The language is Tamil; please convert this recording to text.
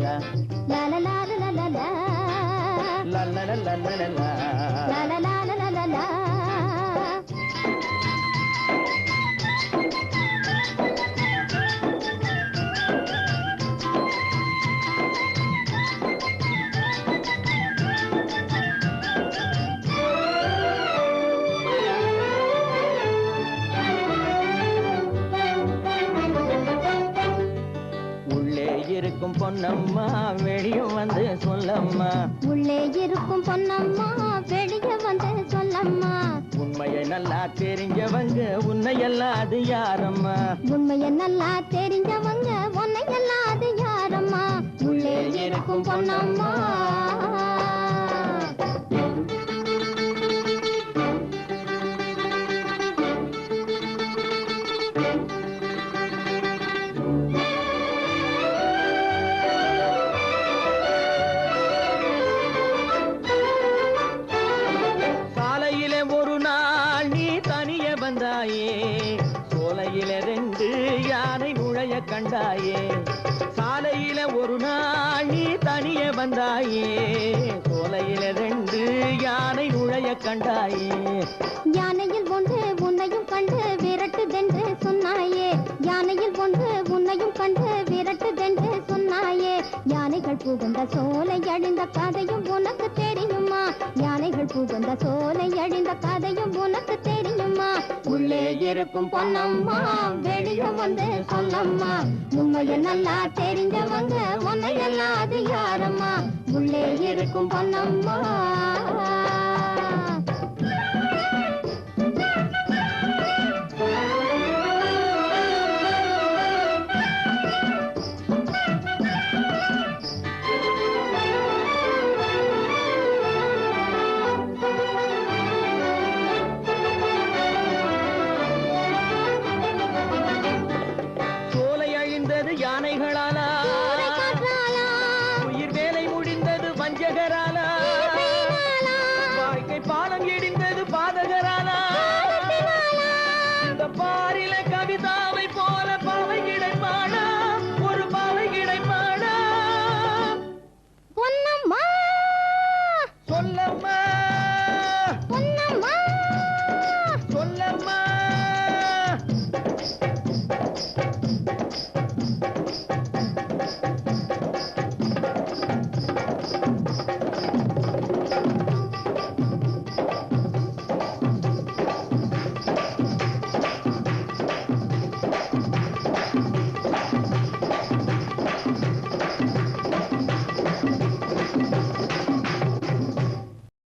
la la la la la இருக்கும் பொன்னம்மா வெளியும் வந்து சொல்லம்மா. உள்ளே இருக்கும் பொன்னம்மா வெளியே வந்து சொல்லம்மா. உண்மையை நல்லா தெரிஞ்சவங்க உன்னை அது யாரம்மா? உண்மைய நல்லா தெரிஞ்சவங்க உன்னை அது யாரம்மா? உள்ளே இருக்கும் பொன்னம்மா. சோலையில ரெண்டு யானை நுழைய கண்டாயே. சாலையில ஒரு நாள் நீ தனிய வந்தாயே. சோலையில ரெண்டு யானை நுழைய கண்டாயே. யானையில் ஒன்று புகுந்த சோலை அழிந்த கதையும் உனக்கு தெரியுமா? யானைகள் புகுந்த சோலை அழிந்த கதையும் உனக்கு தெரியுமா? உள்ளே இருக்கும் பொன்னம்மா வெளியே வந்து சொல்லம்மா. உண்மைய நல்லா தெரிஞ்சவங்க உன்னையெல்லாம் அது யாரம்மா? உள்ளே இருக்கும் பொன்னம்மா. பாதம் இடிந்தது பாதகரானா இந்த பாரில கவிதாவை போல பாவை கிடைப்பானா ஒரு பாவை கிடைப்பானா பொன்னம்மா. சொல்லம்மா. பொன்னம்மா.